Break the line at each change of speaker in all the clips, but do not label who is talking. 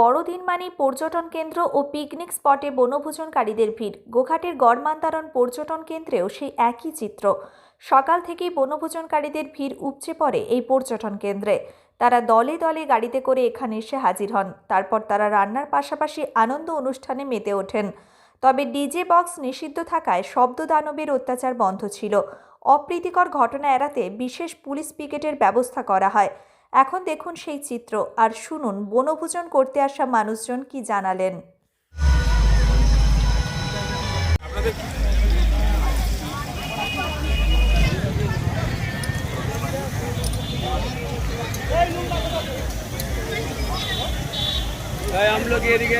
বড়দিন মানেই পর্যটন কেন্দ্র ও পিকনিক স্পটে বনভোজনকারীদের ভিড়। গোঘাটের গড়মান্তারণ পর্যটন কেন্দ্রেও সেই একই চিত্র। সকাল থেকেই বনভোজনকারীদের ভিড় উপচে পড়ে এই পর্যটন কেন্দ্রে। তারা দলে দলে গাড়িতে করে এখানে এসে হাজির হন। তারপর তারা রান্নার পাশাপাশি আনন্দ অনুষ্ঠানে মেতে ওঠেন। তবে ডিজে বক্স নিষিদ্ধ থাকায় শব্দ দানবের অত্যাচার বন্ধ ছিল। অপ্রীতিকর ঘটনা এড়াতে বিশেষ পুলিশ পিকেটের ব্যবস্থা করা হয়। এখন দেখুন সেই চিত্র আর শুনুন বনভোজন করতে আসা মানুষজন কি জানালেন
তাই हम लोग এদিকে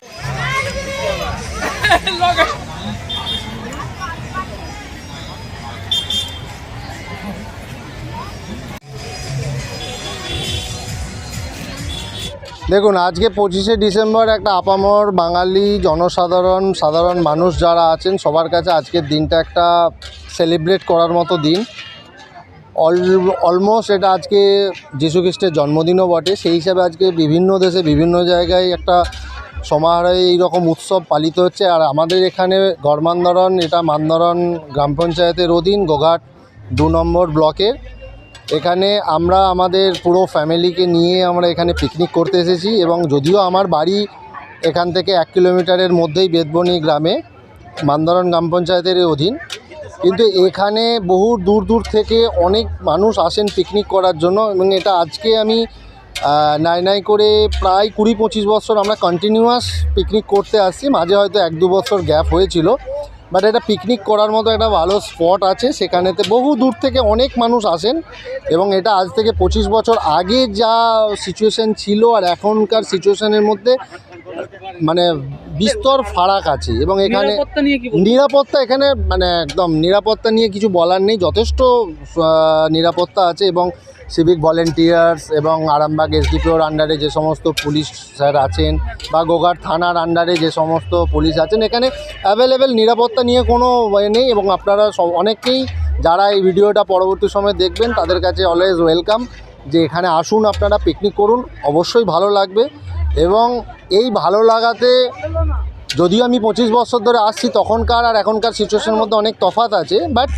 দেখুন, আজকে পঁচিশে ডিসেম্বর একটা আপামর বাঙালি জনসাধারণ, সাধারণ মানুষ যারা আছেন, সবার কাছে আজকের দিনটা একটা সেলিব্রেট করার মতো দিন। অল অলমোস্ট এটা আজকে যীশু খ্রিস্টের জন্মদিনও বটে। সেই হিসাবে আজকে বিভিন্ন দেশে, বিভিন্ন জায়গায় একটা সমাহারে এইরকম উৎসব পালিত হচ্ছে। আর আমাদের এখানে গড়মান্দরণ, এটা মান্দরণ গ্রাম পঞ্চায়েতের অধীন গোঘাট দু নম্বর ব্লকের এখানে আমরা আমাদের পুরো ফ্যামিলিকে নিয়ে আমরা এখানে পিকনিক করতে এসেছি এবং যদিও আমার বাড়ি এখান থেকে এক কিলোমিটারের মধ্যেই বেদবনি গ্রামে, মান্দারণ গ্রাম পঞ্চায়েতের অধীন। কিন্তু এখানে বহু দূর দূর থেকে অনেক মানুষ আসেন পিকনিক করার জন্য এবং এটা আজকে আমি নাই নাই করে প্রায় কুড়ি পঁচিশ বছর আমরা কন্টিনিউয়াস পিকনিক করতে আসছি। মাঝে হয়তো এক দু বছর গ্যাপ হয়েছিল। বাট এটা পিকনিক করার মতো একটা ভালো স্পট আছে। সেখানেতে বহু দূর থেকে অনেক মানুষ আসেন এবং এটা আজ থেকে পঁচিশ বছর আগে যা সিচুয়েশান ছিল আর এখনকার সিচুয়েশানের মধ্যে মানে বিস্তর ফারাক আছে এবং এখানে
নিরাপত্তা
এখানে মানে একদম নিরাপত্তা নিয়ে কিছু বলার নেই। যথেষ্ট নিরাপত্তা আছে এবং সিভিক ভলেন্টিয়ার্স এবং আরামবাগ এসডিপিওর আন্ডারে যে সমস্ত পুলিশ স্যার আছেন বা গোঘাট থানার আন্ডারে যে সমস্ত পুলিশ আছেন এখানে অ্যাভেলেবেল নিরাপত্তা নিয়ে কোনো নেই এবং আপনারা সব অনেকেই যারা এই ভিডিওটা পরবর্তী সময় দেখবেন তাদের কাছে অলওয়েজ ওয়েলকাম যে এখানে আসুন আপনারা পিকনিক করুন। অবশ্যই ভালো লাগবে। এবং এই ভালো লাগাতে যদিও আমি পঁচিশ বছর ধরে আসছি তখনকার আর এখনকার সিচুয়েশনের মধ্যে অনেক তফাৎ আছে বাট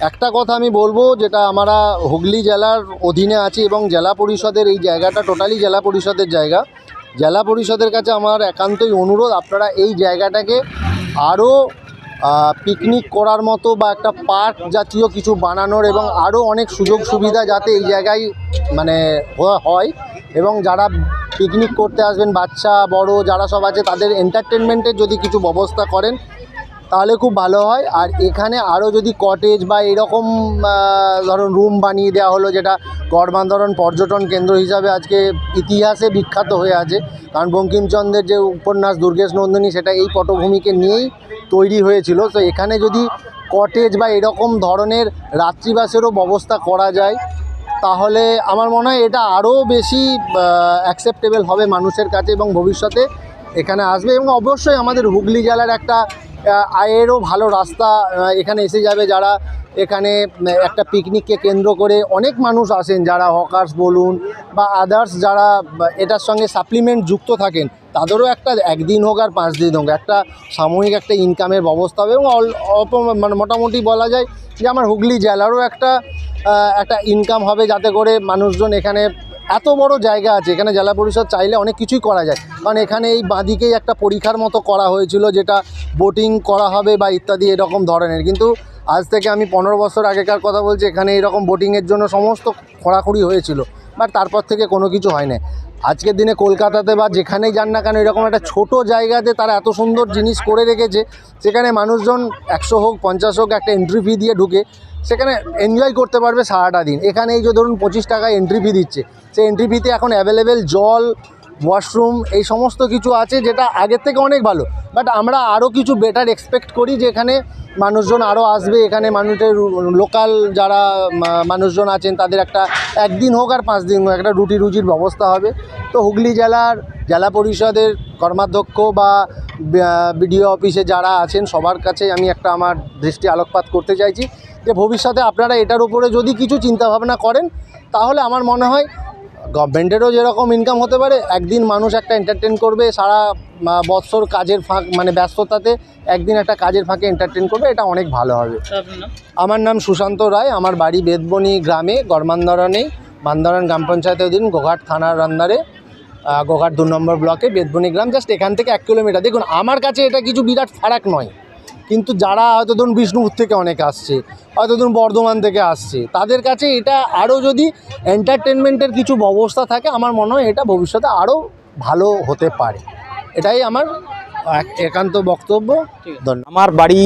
একটা কথা আমি বলব যেটা আমরা হুগলি জেলার অধীনে আছি এবং জেলা পরিষদের এই জায়গাটা টোটালি জেলা পরিষদের জায়গা। জেলা পরিষদের কাছে আমার একান্তই অনুরোধ, আপনারা এই জায়গাটাকে আরও পিকনিক করার মতো বা একটা পার্ক জাতীয় কিছু বানানোর এবং আরও অনেক সুযোগ সুবিধা যাতে এই জায়গায় মানে হয়, এবং যারা পিকনিক করতে আসবেন, বাচ্চা, বড়, যারা সব আছে, তাদের এন্টারটেনমেন্টের যদি কিছু ব্যবস্থা করেন, তাহলে খুব ভালো হয়। আর এখানে আরও যদি কটেজ বা এরকম ধরুন রুম বানিয়ে দেওয়া হলো, যেটা গড়বান্ধরণ পর্যটন কেন্দ্র হিসাবে আজকে ইতিহাসে বিখ্যাত হয়ে আছে, কারণ বঙ্কিমচন্দ্রের যে উপন্যাস দুর্গেশ নন্দিনী, সেটা এই পটভূমিকে নিয়েই তৈরি হয়েছিল। তো এখানে যদি কটেজ বা এরকম ধরনের রাত্রিবাসেরও ব্যবস্থা করা যায় তাহলে আমার মনে হয় এটা আরও বেশি অ্যাকসেপ্টেবল হবে মানুষের কাছে এবং ভবিষ্যতে এখানে আসবে এবং অবশ্যই আমাদের হুগলি জেলার একটা আয়েরও ভালো রাস্তা এখানে এসে যাবে যারা এখানে একটা পিকনিককে কেন্দ্র করে অনেক মানুষ আসেন, যারা হকার্স বলুন বা আদার্স যারা এটার সঙ্গে সাপ্লিমেন্ট যুক্ত থাকেন। তাদেরও একটা একদিন হোক আর পাঁচ দিন হোক, একটা সাময়িক একটা ইনকামের ব্যবস্থা হবে এবং অল- অল্প মানে মোটামুটি বলা যায় যে আমার হুগলি জেলারও একটা একটা ইনকাম হবে যাতে করে মানুষজন এখানে এত বড় জায়গা আছে, এখানে জেলা পরিষদ চাইলে অনেক কিছুই করা যায়। কারণ এখানে এই বাঁদিকেই একটা পরীক্ষার মতো করা হয়েছিল যেটা বোটিং করা হবে বা ইত্যাদি এরকম ধরনের। কিন্তু আজ থেকে আমি পনেরো বছর আগেকার কথা বলছি, এখানে এরকম বোটিংয়ের জন্য সমস্ত খোঁড়াখুড়ি হয়েছিল, বাট তারপর থেকে কোনো কিছু হয় না আজকের দিনে কলকাতাতে বা যেখানেই যান না কেন, এরকম একটা ছোট জায়গাতে তারা এত সুন্দর জিনিস করে রেখেছে। সেখানে মানুষজন একশো হোক, পঞ্চাশ হোক একটা এন্ট্রি ফি দিয়ে ঢুকে, সেখানে এনজয় করতে পারবে সারাটা দিন। এখানে এই যে ধরুন পঁচিশ টাকায় এন্ট্রি ফি দিচ্ছে। সেই এন্ট্রি ফিতে এখন অ্যাভেলেবেল জল ওয়াশরুম এই সমস্ত কিছু আছে যেটা আগের থেকে অনেক ভালো। বাট আমরা আরও কিছু বেটার এক্সপেক্ট করি যে এখানে মানুষজন আরও আসবে, এখানে মানুষের লোকাল যারা মানুষজন আছেন তাদের একটা একদিন হোক আর পাঁচ দিন হোক একটা রুটি রুজির ব্যবস্থা হবে। তো হুগলি জেলার জেলা পরিষদের কর্মাধ্যক্ষ বা বিডিও অফিসে যারা আছেন সবার কাছে আমি একটা আমার দৃষ্টি আলোকপাত করতে চাইছি যে ভবিষ্যতে আপনারা এটার উপরে যদি কিছু চিন্তাভাবনা করেন, তাহলে আমার মনে হয় গভর্নমেন্টেরও যেরকম ইনকাম হতে পারে একদিন মানুষ একটা এন্টারটেন করবে সারা বৎসর কাজের ফাঁক মানে ব্যস্ততাতে একদিন একটা কাজের ফাঁকে এন্টারটেন করবে এটা অনেক ভালো হবে। আমার নাম সুশান্ত রায় আমার বাড়ি বেদবনি গ্রামে গড়মান্দরণে মান্দারণ গ্রাম পঞ্চায়েতের দিন গোঘাট থানার আন্দারে গোঘাট দু নম্বর ব্লকে বেদবনি গ্রাম জাস্ট এখান থেকে এক কিলোমিটার দেখুন আমার কাছে এটা কিছু বিরাট ফারাক নয়। কিন্তু যারা হয়তো ধরুন বিষ্ণুপুর থেকে অনেক আসছে হয়তো ধরুন বর্ধমান থেকে আসছে তাদের কাছে এটা আরও যদি এন্টারটেনমেন্টের কিছু ব্যবস্থা থাকে আমার মনে হয় এটা ভবিষ্যতে আরও ভালো হতে পারে। এটাই আমার একান্ত বক্তব্য। ধন্যবাদ।
আমার বাড়ি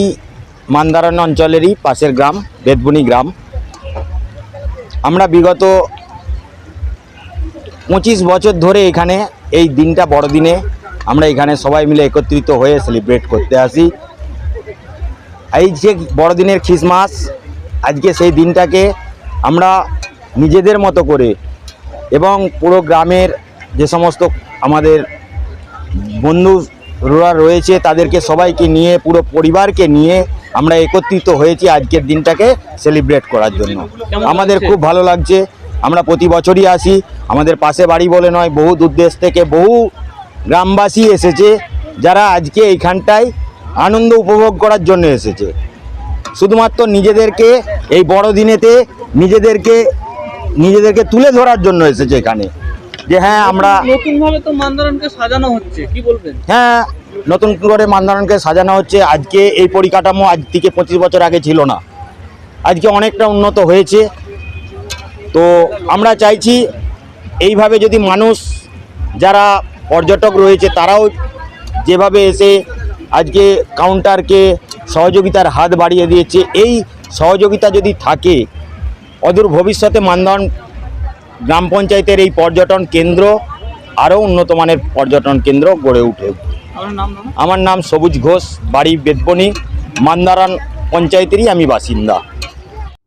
মান্দারণ অঞ্চলেরই পাশের গ্রাম বেদবনি গ্রাম। আমরা বিগত পঁচিশ বছর ধরে এখানে এই দিনটা বড়দিনে আমরা এখানে সবাই মিলে একত্রিত হয়ে সেলিব্রেট করতে আসি। এই যে বড়দিনের খ্রিসমাস আজকে সেই দিনটাকে আমরা নিজেদের মতো করে এবং পুরো গ্রামের যে সমস্ত আমাদের বন্ধুরা রয়েছে তাদেরকে সবাইকে নিয়ে পুরো পরিবারকে নিয়ে আমরা একত্রিত হয়েছি আজকের দিনটাকে সেলিব্রেট করার জন্য। আমাদের খুব ভালো লাগছে। আমরা প্রতি বছরই আসি। আমাদের পাশে বাড়ি বলে নয় বহু দূর দেশ থেকে বহু গ্রামবাসী এসেছে যারা আজকে এইখানটায় আনন্দ উপভোগ করার জন্য এসেছে। শুধুমাত্র নিজেদেরকে এই বড়দিনেতে নিজেদেরকে নিজেদেরকে তুলে ধরার জন্য এসেছে এখানে। যে হ্যাঁ আমরা
নতুন ভাবে তো মান্দারণকে সাজানো হচ্ছে কি বলবেন?
হ্যাঁ নতুন করে মান্দারণকে সাজানো হচ্ছে। আজকে এই পরিকাঠামো আজ থেকে পঁচিশ বছর আগে ছিল না। আজকে অনেকটা উন্নত হয়েছে। তো আমরা চাইছি এইভাবে যদি মানুষ যারা পর্যটক রয়েছে তারাও যেভাবে এসে আজকে কাউন্টারকে সহযোগিতার হাত বাড়িয়ে দিয়েছে। এই সহযোগিতা যদি থাকে অদূর ভবিষ্যতে মান্দারণ গ্রাম পঞ্চায়েতের এই পর্যটন কেন্দ্র আরও উন্নতমানের পর্যটন কেন্দ্র গড়ে উঠে। আমার নাম সবুজ ঘোষ বাড়ি বেদবনি মান্দারান পঞ্চায়েতেরই আমি বাসিন্দা।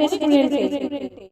রেস্টুরেন্টে